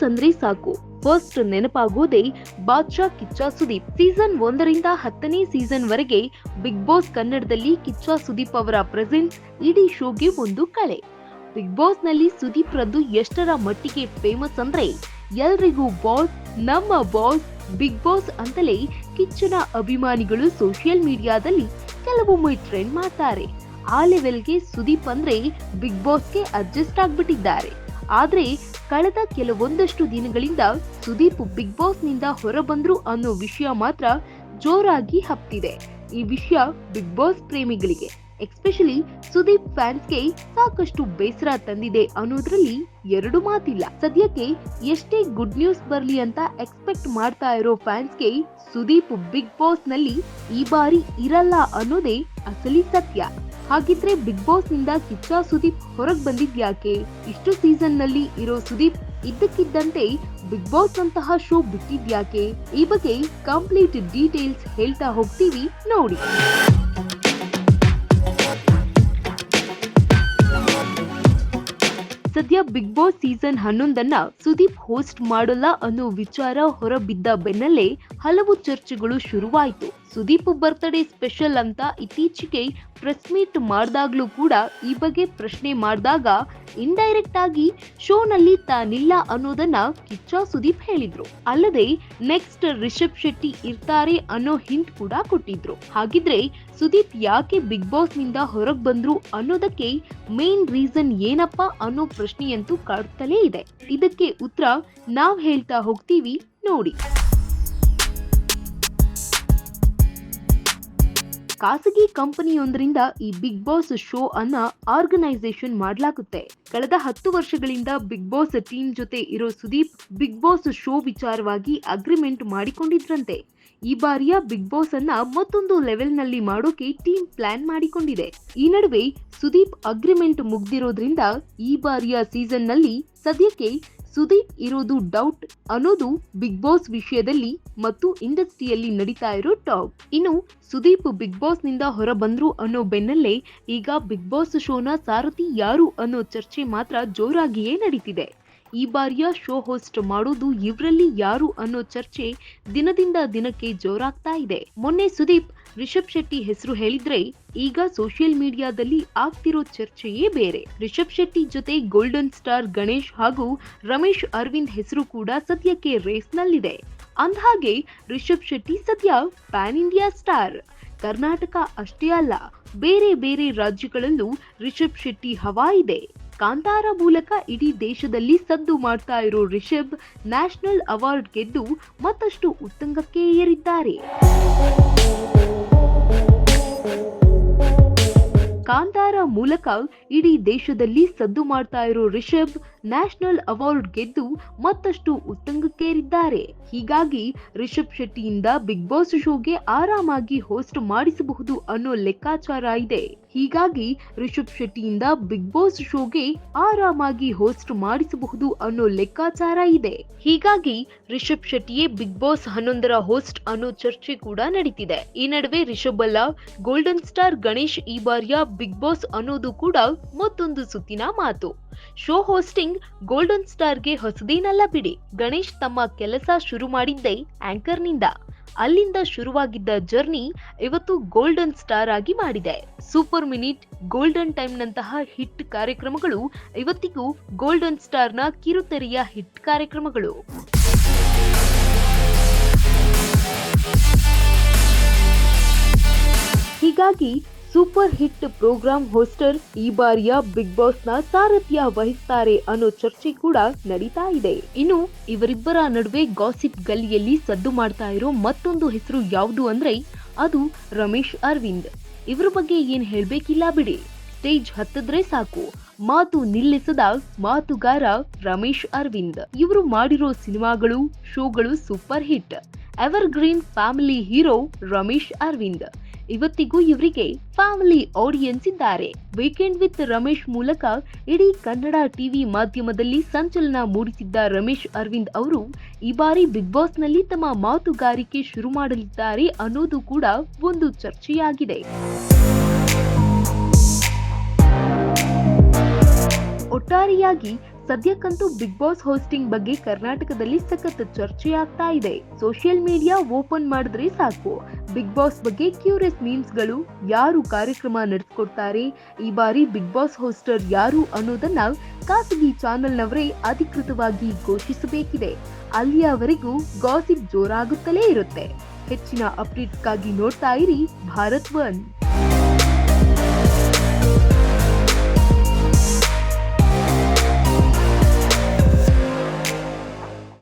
Boss ಅಂದ್ರೆ ಸಾಕು. First ನೆನಪಾಗೋದೇ ಬಾದ್ಶಾ ಕಿಚ್ಚ ಸುದೀಪ್. ಸೀಸನ್ ಒಂದರಿಂದ ಹತ್ತನೇ ಸೀಸನ್ ವರೆಗೆ ಬಿಗ್ ಬಾಸ್ ಕನ್ನಡದಲ್ಲಿ ಕಿಚ್ಚ ಸುದೀಪ್ ಅವರ ಪ್ರೆಸೆನ್ಸ್ ಇಡೀ ಶೋಗೆ ಒಂದು ಕಳೆ ಬಿಗ್ ಬಾಸ್ನಲ್ಲಿ ಸುದೀಪ್ ರದ್ದು ಎಷ್ಟರ ಮಟ್ಟಿಗೆ ಫೇಮಸ್ ಅಂದ್ರೆ ಎಲ್ರಿಗೂ ಬಾಸ್ ನಮ್ಮ ಬಾಸ್ ಬಿಗ್ ಬಾಸ್ ಅಂತಲೇ ಕಿಚ್ಚನ ಅಭಿಮಾನಿಗಳು ಸೋಷಿಯಲ್ ಮೀಡಿಯಾದಲ್ಲಿ ಕೆಲವೊಮ್ಮೆ ಟ್ರೆಂಡ್ ಮಾಡ್ತಾರೆ. ಆ ಲೆವೆಲ್ಗೆ ಸುದೀಪ್ ಅಂದ್ರೆ ಬಿಗ್ ಬಾಸ್ಗೆ ಅಡ್ಜಸ್ಟ್ ಆಗ್ಬಿಟ್ಟಿದ್ದಾರೆ. ಆದ್ರೆ ಕಳೆದ ಕೆಲವೊಂದಷ್ಟು ದಿನಗಳಿಂದ ಸುದೀಪ್ ಬಿಗ್ ಬಾಸ್ನಿಂದ ಹೊರಬಂದ್ರು ಅನ್ನೋ ವಿಷಯ ಮಾತ್ರ ಜೋರಾಗಿ ಹಬ್ತಿದೆ. ಈ ವಿಷಯ ಬಿಗ್ ಬಾಸ್ ಪ್ರೇಮಿಗಳಿಗೆ ಎಕ್ಸ್ಪೆಷಲಿ ಸುದೀಪ್ ಫ್ಯಾನ್ಸ್ಗೆ ಸಾಕಷ್ಟು ಬೇಸರ ತಂದಿದೆ ಅನ್ನೋದ್ರಲ್ಲಿ ಎರಡು ಮಾತಿಲ್ಲ. ಸದ್ಯಕ್ಕೆ ಎಷ್ಟೇ ಗುಡ್ ನ್ಯೂಸ್ ಬರ್ಲಿ ಅಂತ ಎಕ್ಸ್ಪೆಕ್ಟ್ ಮಾಡ್ತಾ ಇರೋ ಫ್ಯಾನ್ಸ್ಗೆ ಸುದೀಪ್ ಬಿಗ್ ಬಾಸ್ನಲ್ಲಿ ಈ ಬಾರಿ ಇರಲ್ಲ ಅನ್ನೋದೇ ಅಸಲಿ ಸತ್ಯ. ಹಾಗಿದ್ರೆ ಬಿಗ್ ಬಾಸ್ನಿಂದ ಕಿಚ್ಚ ಸುದೀಪ್ ಹೊರಗ್ ಬಂದಿದ್ಯಾಕೆ ಇಷ್ಟು ಸೀಸನ್ನಲ್ಲಿ ಇರೋ ಸುದೀಪ್ ಇದ್ದಕ್ಕಿದ್ದಂತೆ ಬಿಗ್ ಬಾಸ್ ಅಂತಹ ಶೋ ಬಿಟ್ಟಿದ್ಯಾಕೆ ಈ ಬಗ್ಗೆ ಕಂಪ್ಲೀಟ್ ಡೀಟೇಲ್ಸ್ ಹೇಳ್ತಾ ಹೋಗ್ತೀವಿ ನೋಡಿ. ಸದ್ಯ ಬಿಗ್ ಬಾಸ್ ಸೀಸನ್ ಹನ್ನೊಂದನ್ನ ಸುದೀಪ್ ಹೋಸ್ಟ್ ಮಾಡಲ್ಲ ಅನ್ನೋ ವಿಚಾರ ಹೊರಬಿದ್ದ ಬೆನ್ನಲ್ಲೇ ಹಲವು ಚರ್ಚೆಗಳು ಶುರುವಾಯಿತು. ಸುದೀಪ್ ಬರ್ತ್ಡೇ ಸ್ಪೆಷಲ್ ಅಂತ ಇತ್ತೀಚೆಗೆ ಪ್ರೆಸ್ ಮೀಟ್ ಮಾಡಿದಾಗ್ಲೂ ಕೂಡ ಈ ಬಗ್ಗೆ ಪ್ರಶ್ನೆ ಮಾಡಿದಾಗ ಇಂಡೈರೆಕ್ಟ್ ಆಗಿ ಶೋನಲ್ಲಿ ತಾನಿಲ್ಲ ಅನ್ನೋದನ್ನ ಕಿಚ್ಚ ಸುದೀಪ್ ಹೇಳಿದ್ರು. ಅಲ್ಲದೆ ನೆಕ್ಸ್ಟ್ ರಿಷಬ್ ಶೆಟ್ಟಿ ಇರ್ತಾರೆ ಅನ್ನೋ ಹಿಂಟ್ ಕೂಡ ಕೊಟ್ಟಿದ್ರು. ಹಾಗಿದ್ರೆ ಸುದೀಪ್ ಯಾಕೆ ಬಿಗ್ ಬಾಸ್ನಿಂದ ಹೊರಗ್ ಬಂದ್ರು ಅನ್ನೋದಕ್ಕೆ ಮೇನ್ ರೀಸನ್ ಏನಪ್ಪ ಅನ್ನೋ ಪ್ರಶ್ನೆಯಂತೂ ಕಾಡುತ್ತಲೇ ಇದೆ. ಇದಕ್ಕೆ ಉತ್ತರ ನಾವ್ ಹೇಳ್ತಾ ಹೋಗ್ತೀವಿ ನೋಡಿ. ಖಾಸಗಿ ಕಂಪನಿಯೊಂದರಿಂದ ಈ ಬಿಗ್ ಬಾಸ್ ಶೋ ಅನ್ನ ಆರ್ಗನೈಸೇಷನ್ ಮಾಡಲಾಗುತ್ತೆ. ಕಳೆದ ಹತ್ತು ವರ್ಷಗಳಿಂದ ಬಿಗ್ ಬಾಸ್ ಟೀಮ್ ಜೊತೆ ಇರೋ ಸುದೀಪ್ ಬಿಗ್ ಬಾಸ್ ಶೋ ವಿಚಾರವಾಗಿ ಅಗ್ರಿಮೆಂಟ್ ಮಾಡಿಕೊಂಡಿದ್ರಂತೆ. ಈ ಬಾರಿಯ ಬಿಗ್ ಬಾಸ್ ಅನ್ನ ಮತ್ತೊಂದು ಲೆವೆಲ್ನಲ್ಲಿ ಮಾಡೋಕೆ ಟೀಮ್ ಪ್ಲಾನ್ ಮಾಡಿಕೊಂಡಿದೆ. ಈ ನಡುವೆ ಸುದೀಪ್ ಅಗ್ರಿಮೆಂಟ್ ಮುಗ್ದಿರೋದ್ರಿಂದ ಈ ಬಾರಿಯ ಸೀಸನ್ನಲ್ಲಿ ಸದ್ಯಕ್ಕೆ ಸುದೀಪ್ ಇರೋದು ಡೌಟ್ ಅನ್ನೋದು ಬಿಗ್ ಬಾಸ್ ವಿಷಯದಲ್ಲಿ ಮತ್ತು ಇಂಡಸ್ಟ್ರಿಯಲ್ಲಿ ನಡೀತಾ ಇರೋ ಟಾಕ್ ಇನ್ನು ಸುದೀಪ್ ಬಿಗ್ ಬಾಸ್ನಿಂದ ಹೊರ ಬಂದ್ರು ಅನ್ನೋ ಬೆನ್ನಲ್ಲೇ ಈಗ ಬಿಗ್ ಬಾಸ್ ಶೋನ ಸಾರಥಿ ಯಾರು ಅನ್ನೋ ಚರ್ಚೆ ಮಾತ್ರ ಜೋರಾಗಿಯೇ ನಡೀತಿದೆ. ಈ ಬಾರಿಯ ಶೋ ಹೋಸ್ಟ್ ಮಾಡೋದು ಇವರಲ್ಲಿ ಯಾರು ಅನ್ನೋ ಚರ್ಚೆ ದಿನದಿಂದ ದಿನಕ್ಕೆ ಜೋರಾಗ್ತಾ ಇದೆ. ಮೊನ್ನೆ ಸುದೀಪ್, ರಿಷಬ್ ಶೆಟ್ಟಿ ಹೆಸರು ಹೇಳಿದ್ರೆ ಈಗ ಸೋಷಿಯಲ್ ಮೀಡಿಯಾದಲ್ಲಿ ಆಗ್ತಿರೋ ಚರ್ಚೆಯೇ ಬೇರೆ. ರಿಷಬ್ ಶೆಟ್ಟಿ ಜೊತೆ ಗೋಲ್ಡನ್ ಸ್ಟಾರ್ ಗಣೇಶ್ ಹಾಗೂ ರಮೇಶ್ ಅರವಿಂದ್ ಹೆಸರು ಕೂಡ ಸದ್ಯಕ್ಕೆ ರೇಸ್ನಲ್ಲಿದೆ. ಅಂದ್ಹಾಗೆ ರಿಷಬ್ ಶೆಟ್ಟಿ ಸದ್ಯ ಪ್ಯಾನ್ ಇಂಡಿಯಾ ಸ್ಟಾರ್, ಕರ್ನಾಟಕ ಅಷ್ಟೇ ಅಲ್ಲ, ಬೇರೆ ಬೇರೆ ರಾಜ್ಯಗಳಲ್ಲೂ ರಿಷಬ್ ಶೆಟ್ಟಿ ಹವಾ ಇದೆ. ಕಾಂತಾರ ಮೂಲಕ ಇಡೀ ದೇಶದಲ್ಲಿ ಸದ್ದು ಮಾಡ್ತಾ ಇರೋ ರಿಷಬ್ ನ್ಯಾಷನಲ್ ಅವಾರ್ಡ್ ಗೆದ್ದು ಮತ್ತಷ್ಟು ಉತ್ತುಂಗಕ್ಕೆ ಏರಿದ್ದಾರೆ. ಕಾಂತಾರ ಮೂಲಕ ಇಡೀ ದೇಶದಲ್ಲಿ ಸದ್ದು ಮಾಡ್ತಾ ಇರೋ ರಿಷಬ್ ನ್ಯಾಷನಲ್ ಅವಾರ್ಡ್ ಗೆದ್ದು ಮತ್ತಷ್ಟು ಉತ್ತುಂಗಕ್ಕೇರಿದ್ದಾರೆ. ಹೀಗಾಗಿ ರಿಷಬ್ ಶೆಟ್ಟಿಯಿಂದ ಬಿಗ್ ಬಾಸ್ ಶೋಗೆ ಆರಾಮಾಗಿ ಹೋಸ್ಟ್ ಮಾಡಿಸಬಹುದು ಅನ್ನೋ ಲೆಕ್ಕಾಚಾರ ಇದೆ. ಹೀಗಾಗಿ ರಿಷಬ್ ಶೆಟ್ಟಿಯಿಂದ ಬಿಗ್ ಬಾಸ್ ಶೋಗೆ ಆರಾಮಾಗಿ ಹೋಸ್ಟ್ ಮಾಡಿಸಬಹುದು ಅನ್ನೋ ಲೆಕ್ಕಾಚಾರ ಇದೆ. ಹೀಗಾಗಿ ರಿಷಬ್ ಶೆಟ್ಟಿಯೇ ಬಿಗ್ ಬಾಸ್ ಹನ್ನೊಂದರ ಹೋಸ್ಟ್ ಅನ್ನೋ ಚರ್ಚೆ ಕೂಡ ನಡೀತಿದೆ. ಈ ನಡುವೆ ರಿಷಬ್ ಅಲ್ಲ ಗೋಲ್ಡನ್ ಸ್ಟಾರ್ ಗಣೇಶ್ ಈ ಬಾರಿಯ ಬಿಗ್ ಬಾಸ್ ಅನ್ನೋದು ಕೂಡ ಮತ್ತೊಂದು ಸುತ್ತಿನ ಮಾತು. ಶೋ ಹೋಸ್ಟಿಂಗ್ ಗೋಲ್ಡನ್ ಸ್ಟಾರ್ಗೆ ಹೊಸದೇನಲ್ಲ ಬಿಡಿ. ಗಣೇಶ್ ತಮ್ಮ ಕೆಲಸ ಶುರು ಮಾಡಿದ್ದೇ ಆಂಕರ್ನಿಂದ. ಅಲ್ಲಿಂದ ಶುರುವಾಗಿದ್ದ ಜರ್ನಿ ಇವತ್ತು ಗೋಲ್ಡನ್ ಸ್ಟಾರ್ ಆಗಿ ಮಾಡಿದೆ. ಸೂಪರ್ ಮಿನಿಟ್, ಗೋಲ್ಡನ್ ಟೈಮ್ ನಂತಹ ಹಿಟ್ ಕಾರ್ಯಕ್ರಮಗಳು ಇವತ್ತಿಗೂ ಗೋಲ್ಡನ್ ಸ್ಟಾರ್ನ ಕಿರುತೆರೆಯ ಹಿಟ್ ಕಾರ್ಯಕ್ರಮಗಳು. ಹೀಗಾಗಿ ಸೂಪರ್ ಹಿಟ್ ಪ್ರೋಗ್ರಾಂ ಹೋಸ್ಟರ್ ಈ ಬಾರಿಯ ಬಿಗ್ ಬಾಸ್ನ ಸಾರಥ್ಯ ವಹಿಸ್ತಾರೆ ಅನ್ನೋ ಚರ್ಚೆ ಕೂಡ ನಡೀತಾ ಇದೆ. ಇನ್ನು ಇವರಿಬ್ಬರ ನಡುವೆ ಗಾಸಿಪ್ ಗಲ್ಲಿಯಲ್ಲಿ ಸದ್ದು ಮಾಡ್ತಾ ಇರೋ ಮತ್ತೊಂದು ಹೆಸರು ಯಾವುದು ಅಂದ್ರೆ ಅದು ರಮೇಶ್ ಅರವಿಂದ್. ಇವ್ರ ಬಗ್ಗೆ ಏನ್ ಹೇಳ್ಬೇಕಿಲ್ಲ ಬಿಡಿ. ಸ್ಟೇಜ್ ಹತ್ತಿದ್ರೆ ಸಾಕು. ಮಾತು ನಿಲ್ಲಿಸದ ಮಾತುಗಾರ ರಮೇಶ್ ಅರವಿಂದ್. ಇವರು ಮಾಡಿರೋ ಸಿನಿಮಾಗಳು, ಶೋಗಳು super hit. Evergreen family hero Ramesh Aravind. ಇವತ್ತಿಗೂ ಇವರಿಗೆ ಫ್ಯಾಮಿಲಿ ಆಡಿಯನ್ಸ್ ಇದ್ದಾರೆ. ವೀಕೆಂಡ್ ವಿತ್ ರಮೇಶ್ ಮೂಲಕ ಇಡೀ ಕನ್ನಡ ಟಿವಿ ಮಾಧ್ಯಮದಲ್ಲಿ ಸಂಚಲನ ಮೂಡಿಸಿದ್ದ ರಮೇಶ್ ಅರವಿಂದ್ ಅವರು ಈ ಬಾರಿ ಬಿಗ್ ಬಾಸ್ನಲ್ಲಿ ತಮ್ಮ ಮಾತುಗಾರಿಕೆ ಶುರು ಮಾಡಲಿದ್ದಾರೆ ಅನ್ನೋದು ಕೂಡ ಒಂದು ಚರ್ಚೆಯಾಗಿದೆ. ಒಟ್ಟಾರೆಯಾಗಿ ಸದ್ಯಕ್ಕಂತೂ ಬಿಗ್ ಬಾಸ್ ಹೋಸ್ಟಿಂಗ್ ಬಗ್ಗೆ ಕರ್ನಾಟಕದಲ್ಲಿ ಸಖತ್ ಚರ್ಚೆ ಆಗ್ತಾ ಇದೆ. ಸೋಷಿಯಲ್ ಮೀಡಿಯಾ ಓಪನ್ ಮಾಡಿದ್ರೆ ಸಾಕು. ಬಿಗ್ ಬಾಸ್ ಬಗ್ಗೆ ಕ್ಯೂರಿಯಸ್ ಮೀಮ್ಸ್ಗಳು ಯಾರು ಕಾರ್ಯಕ್ರಮ ನಡೆಸ್ಕೊಡ್ತಾರೆ? ಈ ಬಾರಿ ಬಿಗ್ ಬಾಸ್ ಹೋಸ್ಟರ್ ಯಾರು ಅನ್ನೋದನ್ನ ಖಾಸಗಿ ಚಾನೆಲ್ನವರೇ ಅಧಿಕೃತವಾಗಿ ಘೋಷಿಸಬೇಕಿದೆ. ಅಲ್ಲಿಯವರೆಗೂ ಗಾಸಿಪ್ ಜೋರಾಗುತ್ತಲೇ ಇರುತ್ತೆ. ಹೆಚ್ಚಿನ ಅಪ್ಡೇಟ್ಗಾಗಿ ನೋಡ್ತಾ ಇರಿ ಭಾರತ್ ಒನ್.